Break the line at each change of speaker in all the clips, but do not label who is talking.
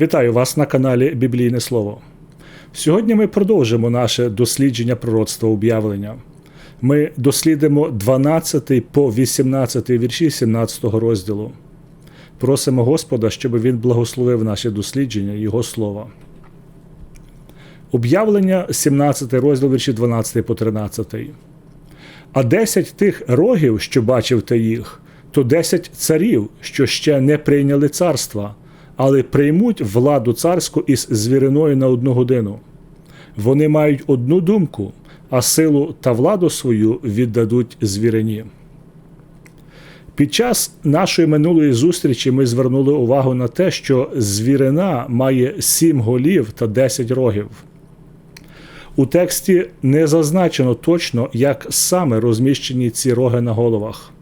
Вітаю вас на каналі Біблійне Слово. Сьогодні ми продовжимо наше дослідження пророцтва об'явлення. Ми дослідимо 12 по 18 вірші 17 розділу. Просимо Господа, щоб Він благословив наші дослідження Його слова. Об'явлення 17 розділ вірші 12 по 13. А 10 тих рогів, що бачив ти їх, то 10 царів, що ще не прийняли царства але приймуть владу царську із звіриною на одну годину. Вони мають одну думку, а силу та владу свою віддадуть звірині. Під час нашої минулої зустрічі ми звернули увагу на те, що звірина має сім голів та десять рогів. У тексті не зазначено точно, як саме розміщені ці роги на головах.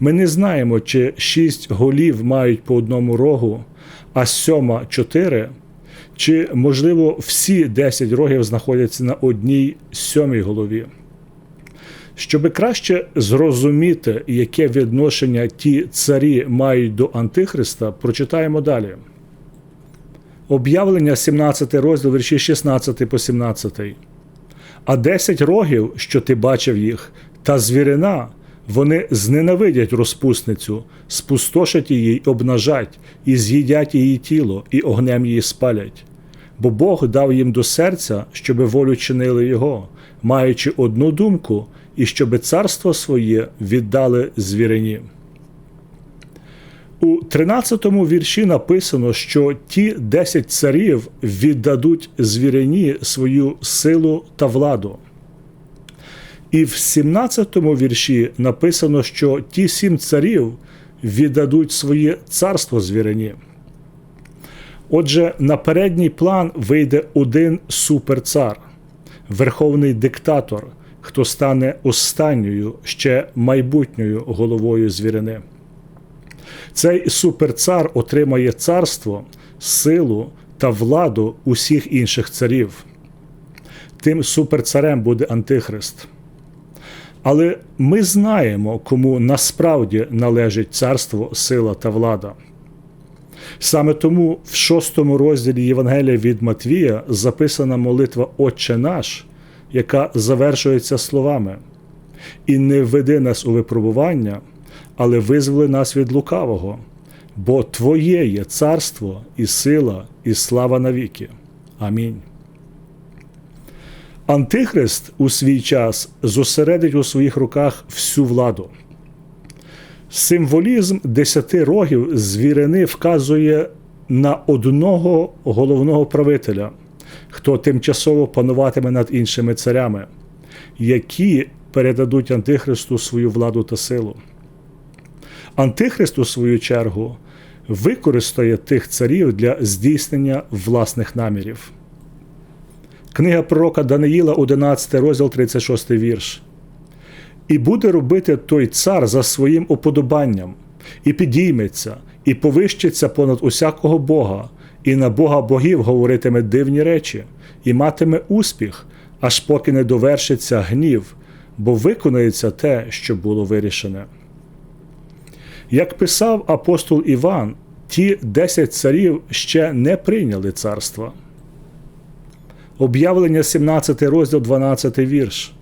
Ми не знаємо, чи шість голів мають по одному рогу, а сьома чотири, чи, можливо, всі десять рогів знаходяться на одній сьомій голові. Щоб краще зрозуміти, яке відношення ті царі мають до Антихриста, прочитаємо далі. Об'явлення 17 розділ вірші 16 по 17. А десять рогів, що ти бачив їх, та звірина, вони зненавидять розпусницю, спустошать її, обнажать, і з'їдять її тіло, і огнем її спалять. Бо Бог дав їм до серця, щоби волю чинили його, маючи одну думку, і щоби царство своє віддали звірині. У 13-му вірші написано, що ті десять царів віддадуть звірині свою силу та владу. І в 17-му вірші написано, що ті сім царів віддадуть своє царство звірині. Отже, на передній план вийде один суперцар, верховний диктатор, хто стане останньою ще майбутньою головою звірини. Цей суперцар отримає царство, силу та владу усіх інших царів. Тим суперцарем буде Антихрист. Але ми знаємо, кому насправді належить царство, сила та влада. Саме тому в шостому розділі Євангелія від Матвія записана молитва Отче наш, яка завершується словами: І не введи нас у випробування, але визволи нас від лукавого, бо Твоє є царство, і сила, і слава навіки. Амінь. Антихрист у свій час зосередить у своїх руках всю владу. Символізм десяти рогів звірини вказує на одного головного правителя, хто тимчасово пануватиме над іншими царями, які передадуть Антихристу свою владу та силу. Антихрист, у свою чергу, використає тих царів для здійснення власних намірів. Книга пророка Даниїла, 11 розділ 36 вірш. І буде робити той цар за своїм уподобанням, і підійметься, і повищиться понад усякого Бога, і на Бога богів говоритиме дивні речі, і матиме успіх, аж поки не довершиться гнів, бо виконається те, що було вирішене. Як писав апостол Іван, ті десять царів ще не прийняли царства. Об'явлення 17 розділ 12 вірш.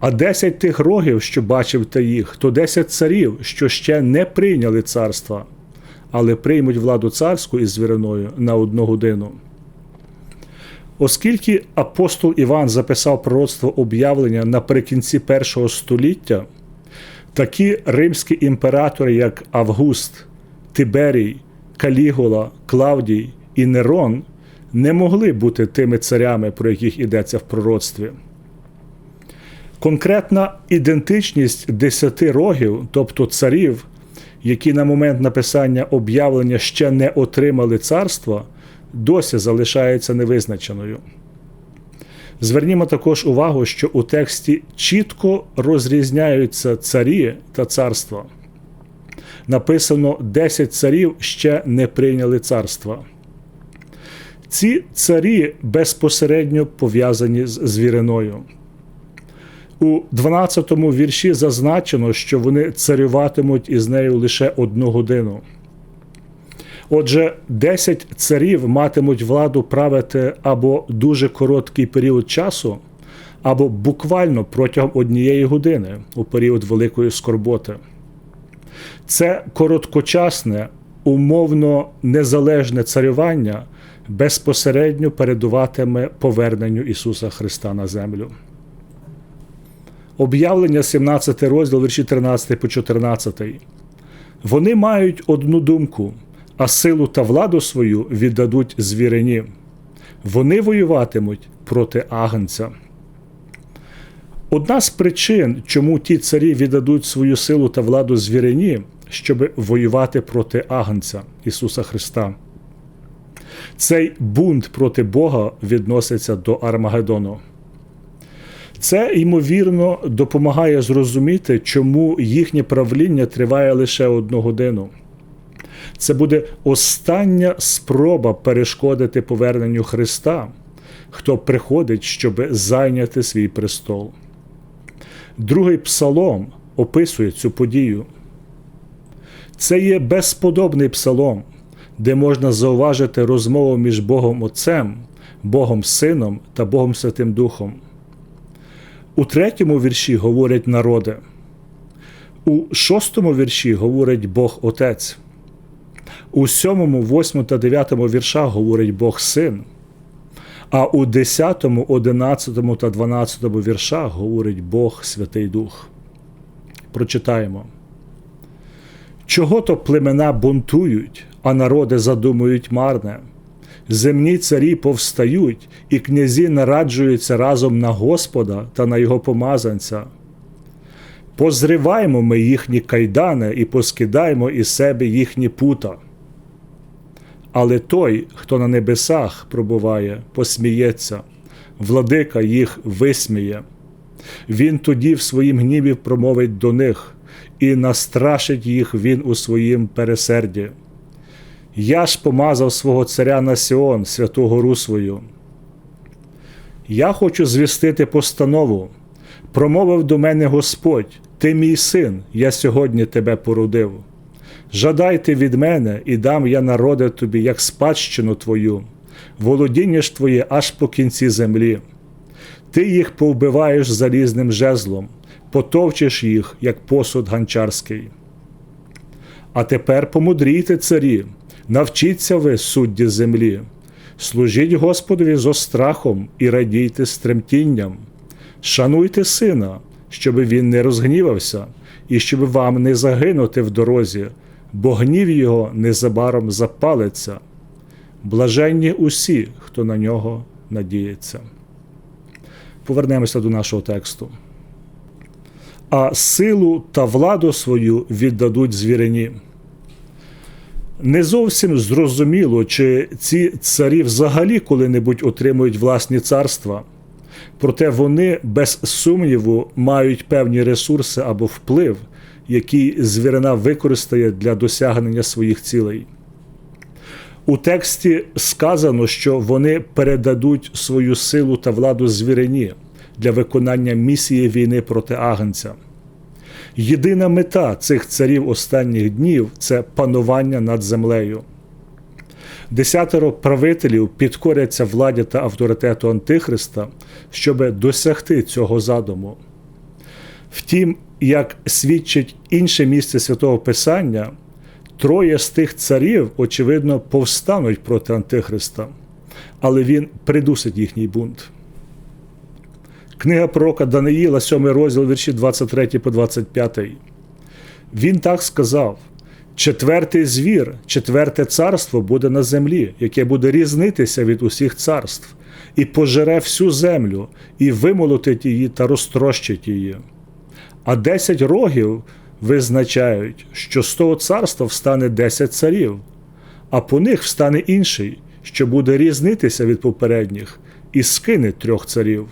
А десять тих рогів, що бачив та їх, то десять царів, що ще не прийняли царства, але приймуть владу царську із звіриною на одну годину. Оскільки апостол Іван записав пророцтво об'явлення наприкінці першого століття, такі римські імператори, як Август, Тиберій, Калігула, Клавдій і Нерон не могли бути тими царями, про яких йдеться в пророцтві. Конкретна ідентичність десяти рогів, тобто царів, які на момент написання об'явлення ще не отримали царства, досі залишається невизначеною. Звернімо також увагу, що у тексті чітко розрізняються царі та царства. Написано 10 царів ще не прийняли царства. Ці царі безпосередньо пов'язані з звіриною. У 12-му вірші зазначено, що вони царюватимуть із нею лише одну годину. Отже, 10 царів матимуть владу правити або дуже короткий період часу, або буквально протягом однієї години у період великої скорботи. Це короткочасне, умовно незалежне царювання безпосередньо передуватиме поверненню Ісуса Христа на землю. Об'явлення 17 розділ, вірші 13 по 14. Вони мають одну думку, а силу та владу свою віддадуть звірині. Вони воюватимуть проти агнця. Одна з причин, чому ті царі віддадуть свою силу та владу звірині, щоб воювати проти агнця Ісуса Христа. Цей бунт проти Бога відноситься до Армагеддону. Це, ймовірно, допомагає зрозуміти, чому їхнє правління триває лише одну годину. Це буде остання спроба перешкодити поверненню Христа, хто приходить, щоб зайняти свій престол. Другий псалом описує цю подію. Це є безподобний псалом, де можна зауважити розмову між Богом Отцем, Богом Сином та Богом Святим Духом. У третьому вірші говорять народи, у шостому вірші говорить Бог Отець, у сьомому, восьмому та дев'ятому віршах говорить Бог Син, а у десятому, одинадцятому та дванадцятому віршах говорить Бог Святий Дух. Прочитаємо. Чого то племена бунтують, а народи задумують марне. Земні царі повстають, і князі нараджуються разом на Господа та на його помазанця. Позриваємо ми їхні кайдани і поскидаємо із себе їхні пута. Але той, хто на небесах пробуває, посміється, владика їх висміє. Він тоді в своїм гніві промовить до них, і настрашить їх він у своїм пересерді. Я ж помазав свого царя на Сіон, святу гору свою. Я хочу звістити постанову. Промовив до мене Господь, ти мій син, я сьогодні тебе породив. Жадайте від мене, і дам я народи тобі, як спадщину твою, володіння ж твоє аж по кінці землі. Ти їх повбиваєш залізним жезлом, потовчиш їх, як посуд ганчарський. А тепер помудрійте царі, навчіться ви, судді землі, служіть Господові зо страхом і радійте з тремтінням, шануйте сина, щоб він не розгнівався, і щоб вам не загинути в дорозі, бо гнів його незабаром запалиться. Блаженні усі, хто на нього надіється. Повернемося до нашого тексту. А силу та владу свою віддадуть звірині. Не зовсім зрозуміло, чи ці царі взагалі коли-небудь отримують власні царства, проте вони без сумніву мають певні ресурси або вплив, який звірина використає для досягнення своїх цілей. У тексті сказано, що вони передадуть свою силу та владу звірині для виконання місії війни проти агнця. Єдина мета цих царів останніх днів це панування над землею. Десятеро правителів підкоряться владі та авторитету Антихриста, щоб досягти цього задуму. Втім, як свідчить інше місце святого Писання, троє з тих царів, очевидно, повстануть проти Антихриста, але він придусить їхній бунт. Книга пророка Даниїла, 7 розділ вірші 23 по 25. Він так сказав: четвертий звір, четверте царство буде на землі, яке буде різнитися від усіх царств, і пожере всю землю, і вимолотить її та розтрощить її. А десять рогів визначають, що з того царства встане десять царів, а по них встане інший, що буде різнитися від попередніх, і скине трьох царів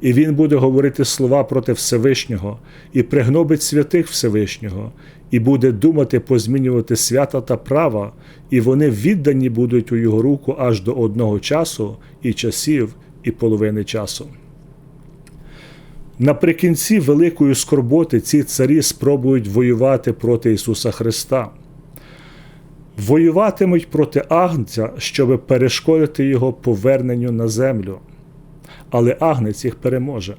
і він буде говорити слова проти Всевишнього, і пригнобить святих Всевишнього, і буде думати позмінювати свята та права, і вони віддані будуть у його руку аж до одного часу, і часів, і половини часу. Наприкінці великої скорботи ці царі спробують воювати проти Ісуса Христа. воюватимуть проти Агнця, щоб перешкодити його поверненню на землю. Але Агнець їх переможе.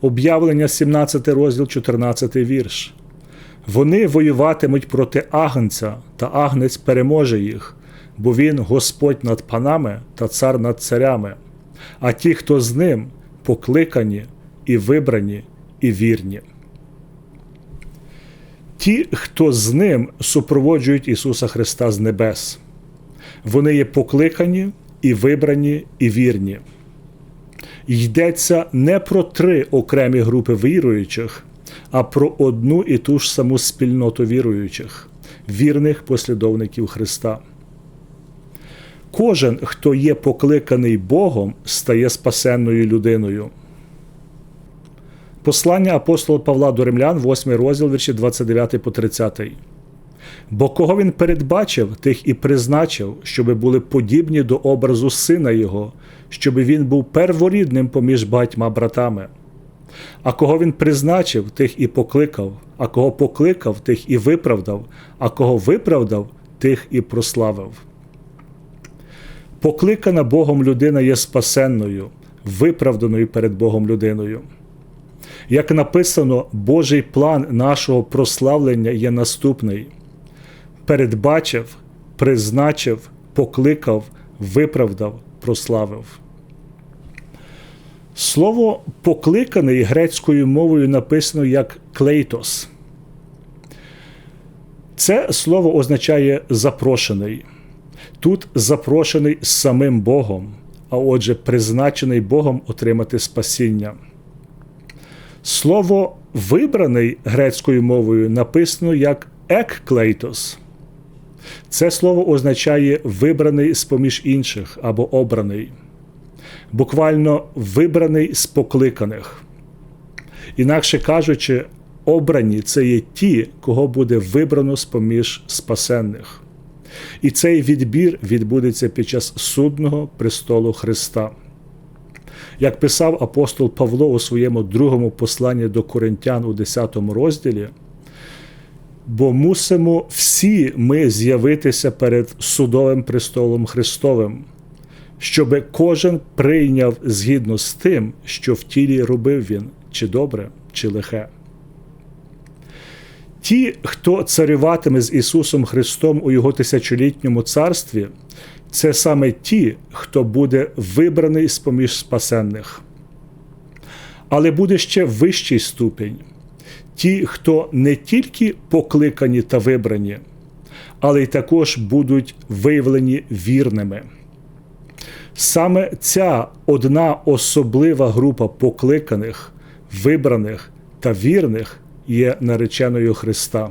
Об'явлення 17 розділ, 14 вірш. Вони воюватимуть проти Агнця, та Агнець переможе їх, бо він Господь над панами та цар над царями, а ті, хто з ним, покликані і вибрані, і вірні. Ті, хто з ним супроводжують Ісуса Христа з небес, вони є покликані і вибрані, і вірні. Йдеться не про три окремі групи віруючих, а про одну і ту ж саму спільноту віруючих, вірних послідовників Христа. Кожен, хто є покликаний Богом, стає спасенною людиною. Послання апостола Павла до Римлян, 8 розділ, вірші 29 по 30. Бо кого він передбачив, тих і призначив, щоби були подібні до образу сина Його, щоби він був перворідним поміж багатьма братами. А кого він призначив, тих і покликав, а кого покликав, тих і виправдав, а кого виправдав, тих і прославив. Покликана Богом людина є спасенною, виправданою перед Богом людиною. Як написано, Божий план нашого прославлення є наступний: передбачив, призначив, покликав, виправдав, прославив. Слово покликаний грецькою мовою написано як клейтос. Це слово означає запрошений. Тут запрошений самим Богом, а отже, призначений Богом отримати спасіння. Слово вибраний грецькою мовою написано як екклейтос. Це слово означає вибраний з поміж інших або обраний, буквально вибраний з покликаних. Інакше кажучи, обрані це є ті, кого буде вибрано з поміж спасенних. І цей відбір відбудеться під час судного престолу Христа. Як писав апостол Павло у своєму другому посланні до Коринтян у 10 розділі, бо мусимо всі ми з'явитися перед судовим престолом Христовим, щоб кожен прийняв згідно з тим, що в тілі робив він, чи добре, чи лихе. Ті, хто царюватиме з Ісусом Христом у Його тисячолітньому царстві, це саме ті, хто буде вибраний з поміж спасенних. Але буде ще вищий ступінь ті, хто не тільки покликані та вибрані, але й також будуть виявлені вірними. Саме ця одна особлива група покликаних, вибраних та вірних є нареченою Христа.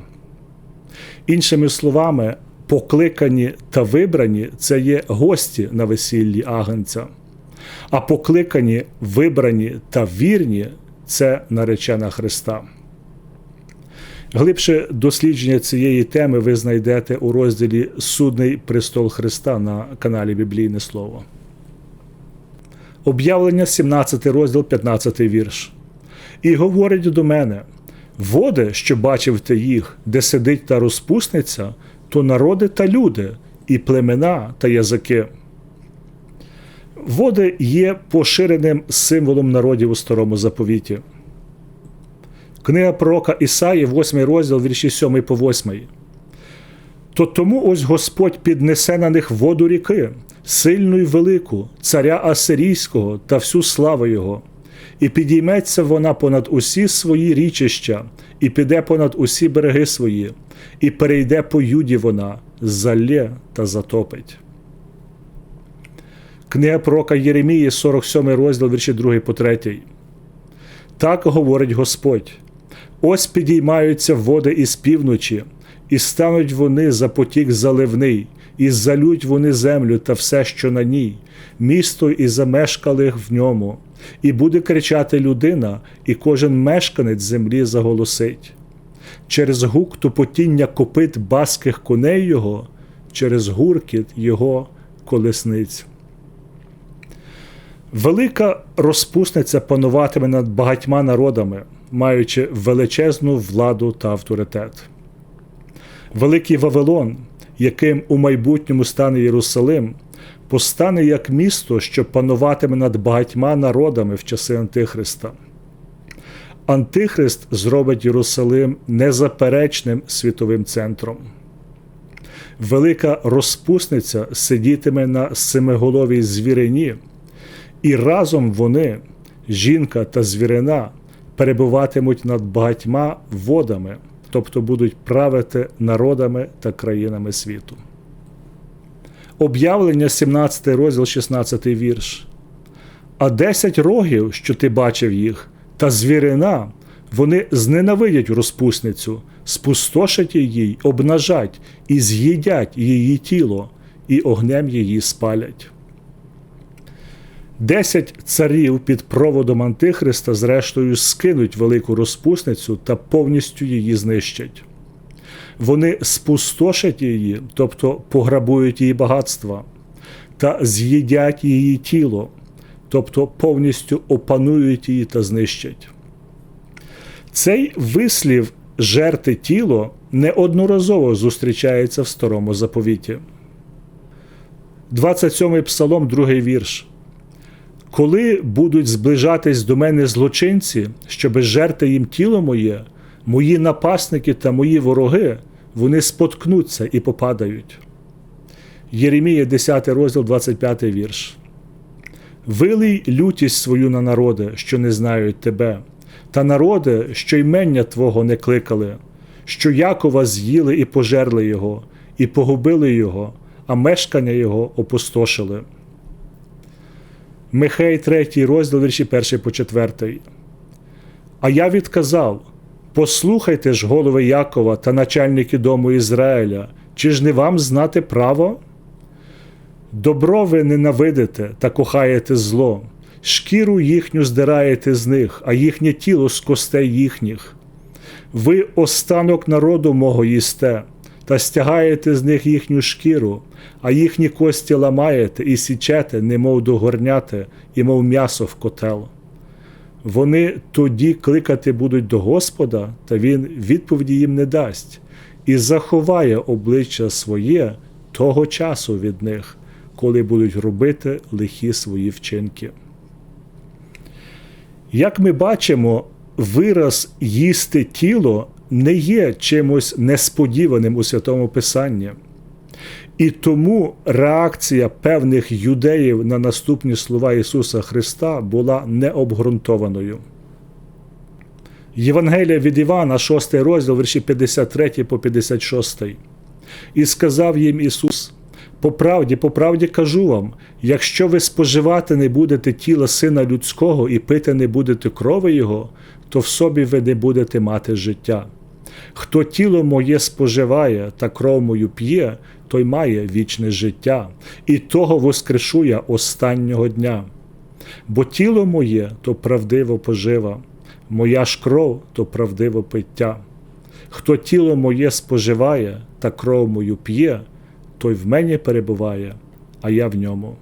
Іншими словами, покликані та вибрані це є гості на весіллі Агнця, а покликані, вибрані та вірні це наречена Христа. Глибше дослідження цієї теми ви знайдете у розділі Судний престол Христа на каналі Біблійне Слово. Об'явлення 17 розділ 15 вірш. І говорить до мене: води, що бачив ти їх, де сидить та розпусниця, то народи та люди, і племена та язики. Води є поширеним символом народів у старому заповіті. Книга пророка Ісаї, 8 розділ, вірші 7 по 8. То тому ось Господь піднесе на них воду ріки, сильну й велику, царя Асирійського та всю славу Його, і підійметься вона понад усі свої річища, і піде понад усі береги свої, і перейде по юді вона, залє та затопить. Книга пророка Єремії, 47 розділ, вірші 2 по 3. Так говорить Господь. Ось підіймаються води із півночі, і стануть вони за потік заливний, і залють вони землю та все, що на ній, місто і замешкалих в ньому, і буде кричати людина, і кожен мешканець землі заголосить. Через гук тупотіння копит баских коней його, через гуркіт його колесниць. Велика розпусниця пануватиме над багатьма народами маючи величезну владу та авторитет. Великий Вавилон, яким у майбутньому стане Єрусалим, постане як місто, що пануватиме над багатьма народами в часи Антихриста. Антихрист зробить Єрусалим незаперечним світовим центром. Велика розпусниця сидітиме на семиголовій звірині, і разом вони, жінка та звірина, перебуватимуть над багатьма водами, тобто будуть правити народами та країнами світу. Об'явлення 17 розділ, 16 вірш. А десять рогів, що ти бачив їх, та звірина, вони зненавидять розпусницю, спустошать її, обнажать і з'їдять її тіло, і огнем її спалять. Десять царів під проводом Антихриста, зрештою, скинуть велику розпусницю та повністю її знищать. Вони спустошать її, тобто пограбують її багатства, та з'їдять її тіло, тобто повністю опанують її та знищать. Цей вислів жерти тіло неодноразово зустрічається в старому заповіті. 27-й псалом, другий вірш. Коли будуть зближатись до мене злочинці, щоби жерти їм тіло моє, мої напасники та мої вороги, вони споткнуться і попадають. Єремія, 10 розділ, 25 вірш. Вилий лютість свою на народи, що не знають тебе, та народи, що ймення Твого не кликали, що Якова з'їли і пожерли його, і погубили його, а мешкання його опустошили. Михей 3 розділ вірші 1 по 4. А я відказав: Послухайте ж, голови Якова та начальники дому Ізраїля, чи ж не вам знати право? Добро ви ненавидите та кохаєте зло, шкіру їхню здираєте з них, а їхнє тіло з костей їхніх. Ви останок народу мого їсте, та стягаєте з них їхню шкіру, а їхні кості ламаєте і січете, немов догорняте, і мов м'ясо в котел. Вони тоді кликати будуть до Господа, та Він відповіді їм не дасть, і заховає обличчя своє того часу від них, коли будуть робити лихі свої вчинки. Як ми бачимо, вираз їсти тіло не є чимось несподіваним у святому Писанні. І тому реакція певних юдеїв на наступні слова Ісуса Христа була необґрунтованою. Євангелія від Івана, 6 розділ, вірші 53 по 56. І сказав їм Ісус: По правді, по правді кажу вам, якщо ви споживати не будете тіла Сина Людського і пити не будете крови Його, то в собі ви не будете мати життя. Хто тіло моє споживає та кров мою п'є, той має вічне життя, і того воскрешу я останнього дня. Бо тіло моє то правдиво пожива, моя ж кров то правдиво пиття. Хто тіло моє споживає та кров мою п'є, той в мені перебуває, а я в ньому.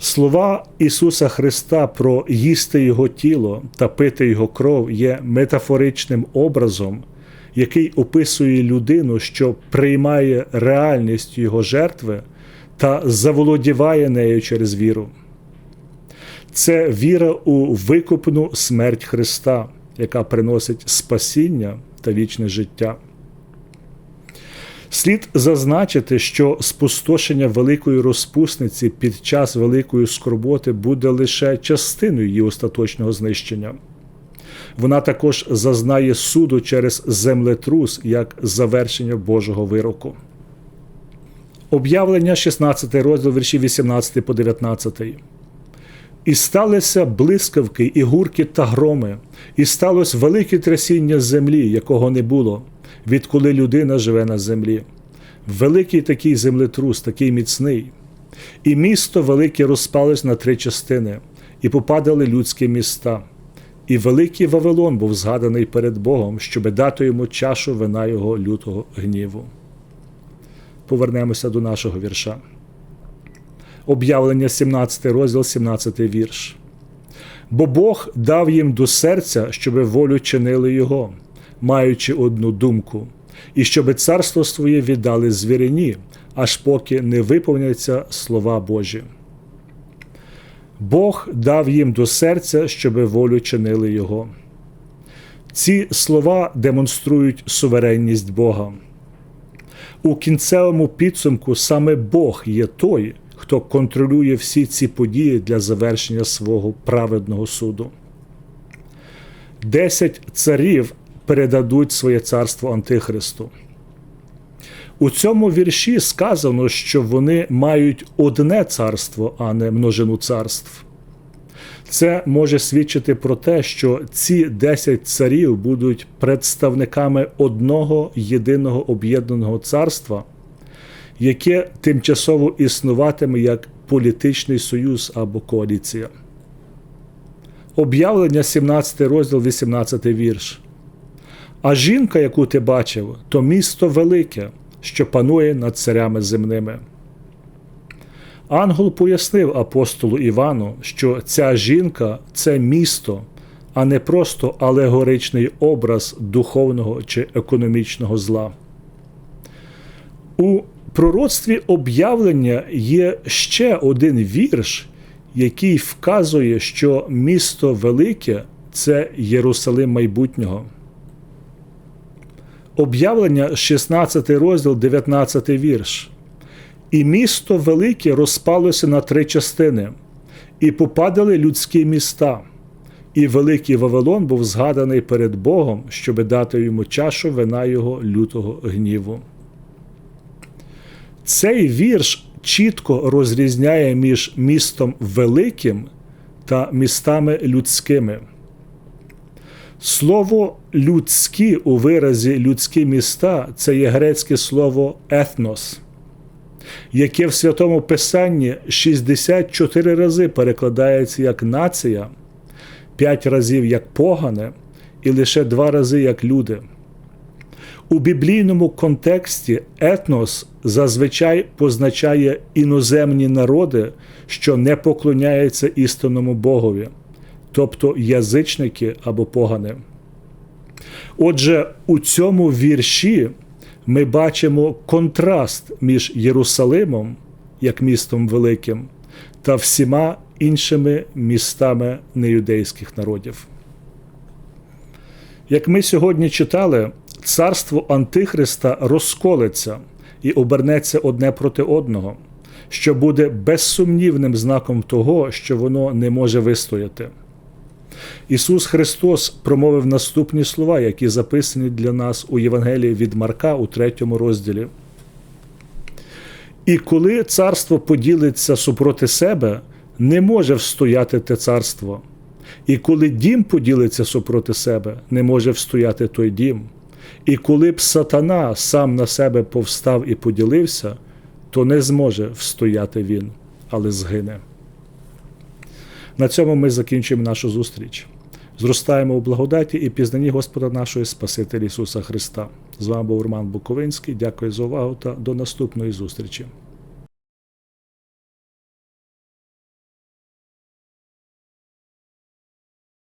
Слова Ісуса Христа про їсти Його тіло та пити Його кров є метафоричним образом, який описує людину, що приймає реальність Його жертви та заволодіває нею через віру. Це віра у викупну смерть Христа, яка приносить спасіння та вічне життя. Слід зазначити, що спустошення великої розпусниці під час великої скорботи буде лише частиною її остаточного знищення. Вона також зазнає суду через землетрус як завершення Божого вироку. Об'явлення 16 розділ вірші 18 по 19. І сталися блискавки, і гурки та громи, і сталося велике трясіння землі, якого не було відколи людина живе на землі. Великий такий землетрус, такий міцний. І місто велике розпалось на три частини, і попадали людські міста. І великий Вавилон був згаданий перед Богом, щоби дати йому чашу вина його лютого гніву. Повернемося до нашого вірша. Об'явлення 17 розділ, 17 вірш. Бо Бог дав їм до серця, щоби волю чинили Його маючи одну думку. і щоби царство своє віддали звірині, аж поки не виповняться слова Божі. Бог дав їм до серця, щоби волю чинили Його. Ці слова демонструють суверенність Бога. У кінцевому підсумку саме Бог є той, хто контролює всі ці події для завершення свого праведного суду. Десять царів передадуть своє царство Антихристу. У цьому вірші сказано, що вони мають одне царство, а не множину царств. Це може свідчити про те, що ці 10 царів будуть представниками одного єдиного об'єднаного царства, яке тимчасово існуватиме як політичний союз або коаліція. Об'явлення 17 розділ, 18 вірш. А жінка, яку ти бачив, то місто велике, що панує над царями земними. Ангел пояснив апостолу Івану, що ця жінка це місто, а не просто алегоричний образ духовного чи економічного зла. У пророцтві об'явлення є ще один вірш, який вказує, що місто велике це Єрусалим майбутнього. Об'явлення 16 розділ, 19 вірш. І місто велике розпалося на три частини, і попадали людські міста, і великий Вавилон був згаданий перед Богом, щоби дати йому чашу вина його лютого гніву. Цей вірш чітко розрізняє між містом великим та містами людськими. Слово людські у виразі людські міста це є грецьке слово етнос, яке в Святому Писанні 64 рази перекладається як нація, 5 разів як погане і лише 2 рази як люди. У біблійному контексті етнос зазвичай позначає іноземні народи, що не поклоняються істинному Богові, тобто язичники або погани. Отже, у цьому вірші ми бачимо контраст між Єрусалимом, як містом великим, та всіма іншими містами неюдейських народів. Як ми сьогодні читали, царство Антихриста розколеться і обернеться одне проти одного, що буде безсумнівним знаком того, що воно не може вистояти. Ісус Христос промовив наступні слова, які записані для нас у Євангелії від Марка у третьому розділі. І коли царство поділиться супроти себе, не може встояти те царство. І коли дім поділиться супроти себе, не може встояти той дім. І коли б сатана сам на себе повстав і поділився, то не зможе встояти він, але згине. На цьому ми закінчуємо нашу зустріч. Зростаємо у благодаті і пізнанні Господа нашого Спасителя Ісуса Христа. З вами був Роман Буковинський. Дякую за увагу та до наступної зустрічі.